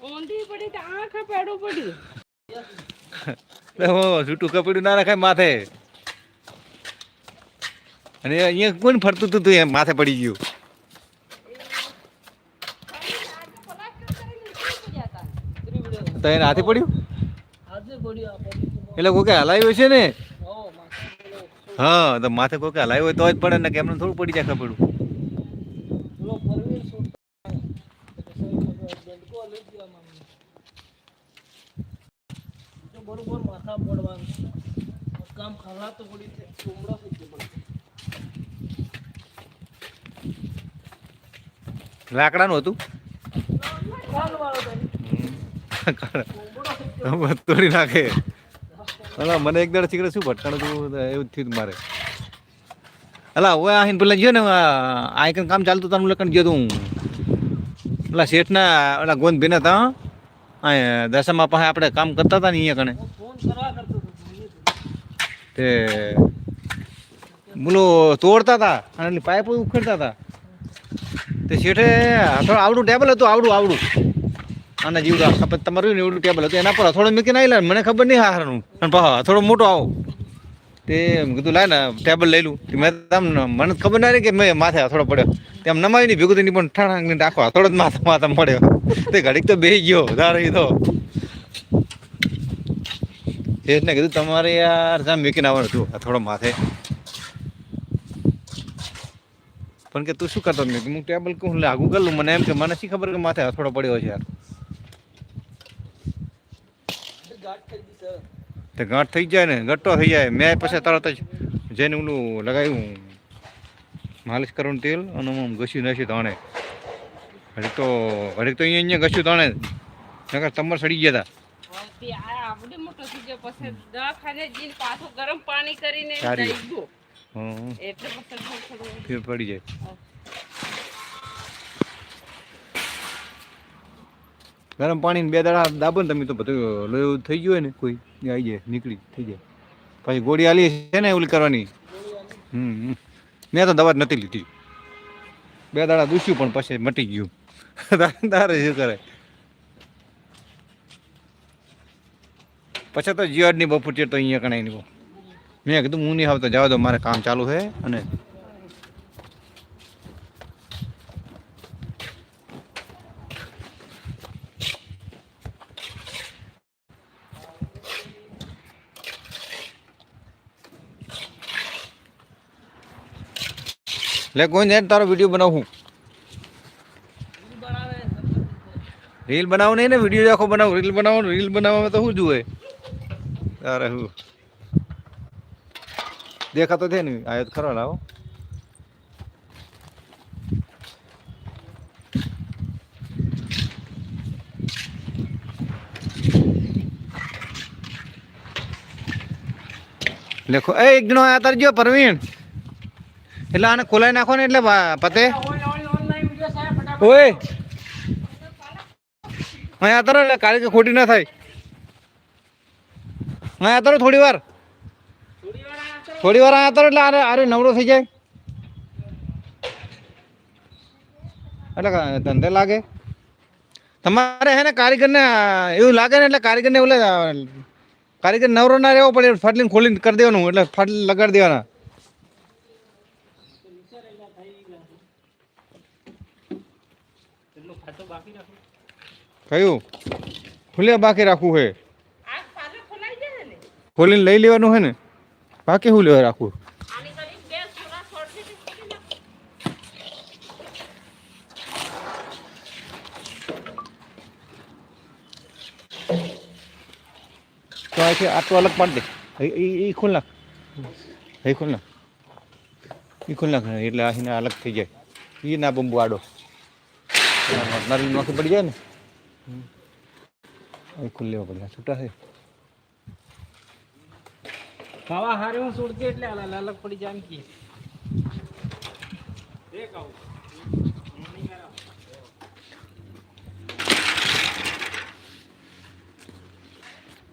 ઊંધી પડી તો આંખ પેડું. પડી હો છૂટું કપડું ના રખાય માથે. અને અહીંયા કોણ ફરતું હતું તું એમ માથે પડી ગયું. તો એને હાથે પડ્યું? એટલે કોઈ હલાવ્યું છે ને? હા તો માથે કોઈ કે હલાવ્યું હોય તો જ પડે ને કે થોડું પડી જાય કપડું. બરોબર માથા પડવાનું કામ ખાલા તો પડી છે ચોમડા થઈ ગયો લાકડાનું હતું? તોડી નાખે. અલા મને એક દાડ શીખડે શું ભટકાણું તું? એવું થયું મારે. અલા હવે આહીને પેલા ગયો ને આ કણ કામ ચાલતું તારું લખણ ગયો તું પેલા શેઠના ઓલા ગોંધ ભીના તા આ દશામાં પાસે આપણે કામ કરતા હતા ને અહીંયા કણે. હતો તો. બોલો તોડતા હતા અને પાઇપ ઉખેડતા હતા. તે શેઠે હથોડું આવડું ટેબલ હતું, આવડું આવડું. આના જીવ તમારું ને એવડું ટેબલ હતું. એના પર હથોડો મૂકીને આવેલા મને ખબર નહીં હારનું અને પાછો હથોડો મોટો આવો. તે કીધું લાય ને, ટેબલ લઈ લઉં. મેં તમને, મને ખબર ના રહી કે મેં માથે હથોડો પડ્યો. તેમ નમાવી નહીં, ભેગું પણ ઠાણા રાખો, હથોડો જ માથે, માથા પડ્યો તે ઘડીક તો બેસી ગયો તારે તો. શેઠને કીધું, તમારે યાર, જામ મૂકીને આવવાનું હતું, હથોડો માથે. પણ કે તું શું કરતો? મેં હું ટેબલ કહું લાગુ કરું મને એમ કે, મને શી ખબર કે માથે હથોડો પડ્યો છે યાર. તે ગાંઠ થઈ જાય ને ગટ્ટો થઈ જાય મેં પછી તરત જ જઈને ઓલું લગાવ્યું. માલિશ કરવાનું તેલ અને આમ ઘસી નાખ્યું તાણે હજી તો હજી તો અહીંયા અહીંયા ઘસ્યું તાણે નકર તમર સડી ગયા હતા આવડે મોટો થઈ ગયો. પછી દવાખાને જઈને પાછું ગરમ પાણી કરીને દઈ ગયો. એટલે પછી થોડું થોડું ફેર પડી જાય. ગરમ પાણીને બે દાડા દાબો ને તમે તો બધું લોહી થઈ ગયું હોય ને કોઈ આવી જાય, નીકળી, થઈ જાય. પછી ગોળી આલી છે ને ઓલી કરવાની. હમ. મેં તો દવા નથી લીધી. બે દાડા દૂસ્યું પણ પછી મટી ગયું. તારે શું કરે? પછી તો જીવાડની બપોર ચેર તો અહીંયા કણાઈ નહીં મેં કીધું, હું નહીં આવતો, જવા દો, મારે કામ ચાલુ છે અને લે, કોઈ ને તારો વીડિયો બનાવું. રીલ બનાવો નહીં ને વીડિયો આખો બનાવો. રીલ બનાવો રીલ બનાવવામાં તો શું જુએ? તારે શું દેખાતો છે ને આયો ખરો લાવો લેખો, એ એક જણો આયા તરજો પરવીણ? એટલે આને ખોલાઈ નાખો ને એટલે પતે. ઓય અહીંયા તરો એટલે ખોટી ના થાય. અહીંયા તરો થોડી વાર. થોડી વાર અહીંયા તરો એટલે અરે આરે નવરો થઈ જાય. એટલે ધંધે લાગે. તમારે હે ને કારીગરને એવું લાગે ને એટલે કારીગરને ઓલે કારીગર નવરો ના રહેવો પડે ફાટલીને ખોલીને કરી દેવાનું એટલે ફાટલી લગાડી દેવાના. કયું? ખુલ્યા બાકી રાખવું હે. આ પાછું ખોલાઈ જાય ને ખોલીને લઈ લેવાનું હે ને? બાકી શું લેવા રાખવું તો આટલું અલગ પાડી દે. એ ખોલ નાખ. એ ખોલ નાખ. એ ખોલ નાખ એટલે અહીંને અલગ થઈ જાય. એ ના બંબુ આડો. નરી નોખી પડી જાય ને. એ ખુલ્લી લેવા પડે. છૂટા છે. ખાવા હારે હું છોડતી એટલે અલગ અલગ પડી જાય એમ કે.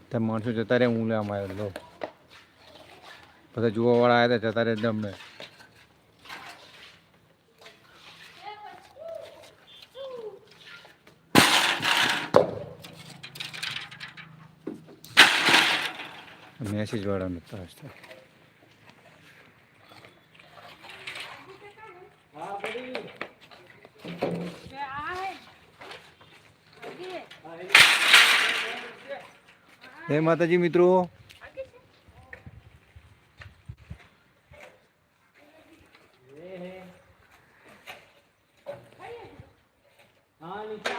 તમે માણસો જતા રહે હું લેવામાં આવ્યો બધા બધા જોવાવાળા આવ્યા હતા જતા રહે અમને. મેસેજ વાળા ત્રાસ હશે જય માતાજી મિત્રો હા નીચે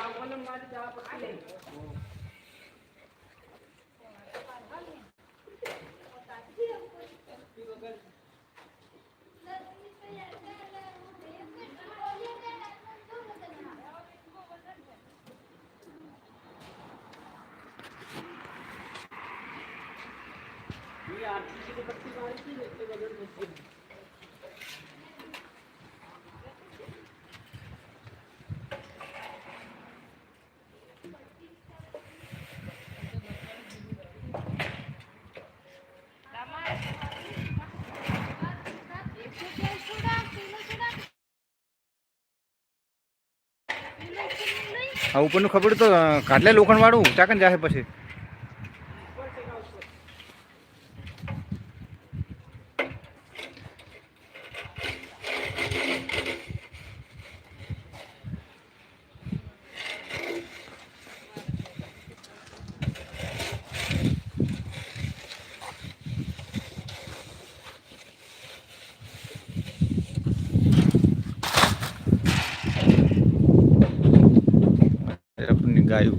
આ ઉપરનું ખબર તો કાટલે લોખંડ વાળું ચાકન જાહે પછી. ગાયું.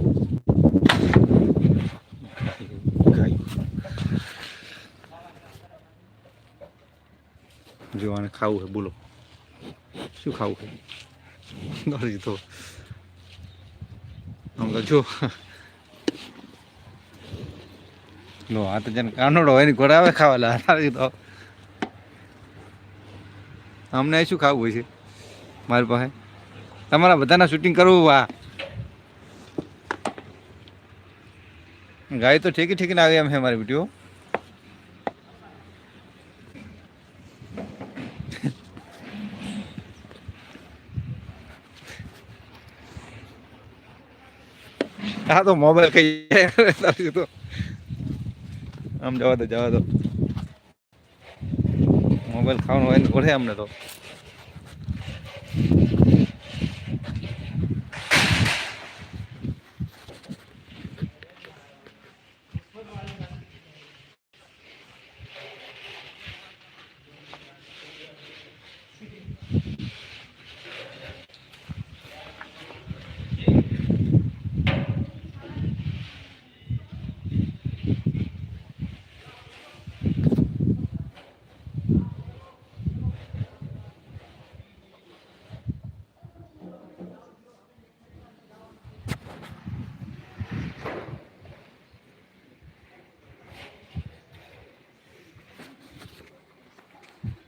જોવાને ખાવું છે, બોલો. શું ખાવું છે? દોડી તો. આમ જો. લો, આ તો જેને કાનોડો હોય ને ઘોડા આવે ખાવા લા તારી તો. અમને શું ખાવું હોય છે? મારી પાસે. તમારા બધાના શૂટિંગ કરવું આ ગાય તો ઠેકી ઠેકીને આવી એમ છે हमारे वीडियो હા તો મોબાઈલ કઈ તો. આમ જવા દો જવા દો. મોબાઈલ ખાવાનું હોય ને ઓળે અમને તો.